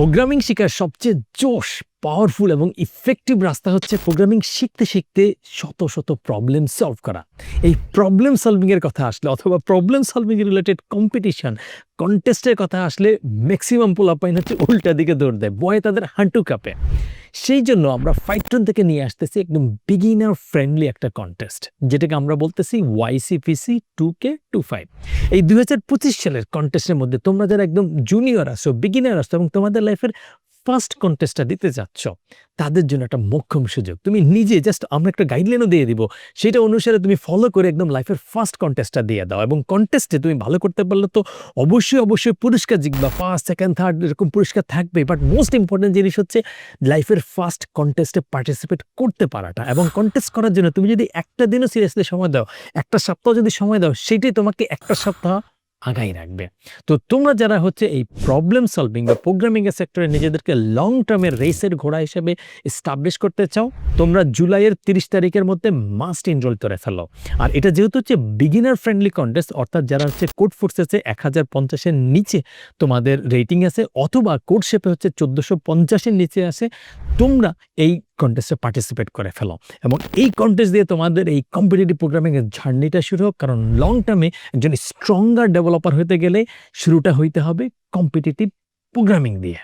Programming শেখার সবচেয়ে জোশ পাওয়ারফুল এবং ইফেক্টিভ রাস্তা হচ্ছে প্রোগ্রামিং শিখতে শিখতে শত শত প্রবলেম সলভ করা। এই প্রবলেম সলভিংয়ের কথা আসলে অথবা প্রবলেম সলভিং রিলেটেড কম্পিটিশন কন্টেস্টের কথা আসলে ম্যাক্সিমাম পোলাপাইন হচ্ছে উল্টা দিকে দৌড় দেয় বয়ে তাদের হাঁটু কাঁপে। সেই জন্য আমরা ফাইটন থেকে নিয়ে আসতেছি একদম বিগিনার ফ্রেন্ডলি একটা কন্টেস্ট যেটাকে আমরা বলতেছি YCPC two K two five এই দুই হাজার পঁচিশ সালের কন্টেস্টের মধ্যে তোমরা যারা একদম জুনিয়র আসো বিগিনার আসো এবং তোমাদের লাইফের ফার্স্ট কন্টেস্টটা দিতে যাচ্ছ, তাদের জন্য একটা মোক্ষম সুযোগ। তুমি নিজে জাস্ট আমরা একটা গাইডলাইনও দিয়ে দিব, সেটা অনুসারে তুমি ফলো করে একদম লাইফের ফার্স্ট কন্টেস্টটা দিয়ে দাও। এবং কন্টেস্টে তুমি ভালো করতে পারলে তো অবশ্যই অবশ্যই পুরস্কার জিতবা ফার্স্ট সেকেন্ড থার্ড এরকম পুরস্কার থাকবে বাট মোস্ট ইম্পর্টেন্ট জিনিস হচ্ছে লাইফের ফার্স্ট কন্টেস্টে পার্টিসিপেট করতে পারাটা। এবং কন্টেস্ট করার জন্য তুমি যদি একটা দিনও সিরিয়াসলি সময় দাও, একটা সপ্তাহ যদি সময় দাও, সেটাই তোমাকে একটা সপ্তাহ আগাই রাখবে। তো তোমরা যারা হচ্ছে এই প্রবলেম সলভিং বা প্রোগ্রামিং এর সেক্টরে নিজেদেরকে লং টার্মের রেসের ঘোড়া হিসেবে এস্টাবলিশ করতে চাও, তোমরা জুলাইয়ের তিরিশ তারিখের মধ্যে মাস্ট এনরোল করে ফেলো। আর এটা যেহেতু হচ্ছে বিগিনার ফ্রেন্ডলি কন্টেস্ট অর্থাৎ যারা হচ্ছে কোড ফোর্সেসে এক হাজার পঞ্চাশের নিচে তোমাদের রেটিং আছে, অথবা কোড শেপে হচ্ছে চোদ্দোশো পঞ্চাশের নিচে আছে, তোমরা এই কন্টেস্টে পার্টিসিপেট করে ফেলো। এবং এই কন্টেস্ট দিয়ে তোমাদের এই কম্পিটিটিভ প্রোগ্রামিংয়ের জার্নিটা শুরু হোক। কারণ লং টার্মে একজন স্ট্রঙ্গার ডেভেলপার হতে গেলে শুরুটা হইতে হবে কম্পিটিটিভ প্রোগ্রামিং দিয়ে।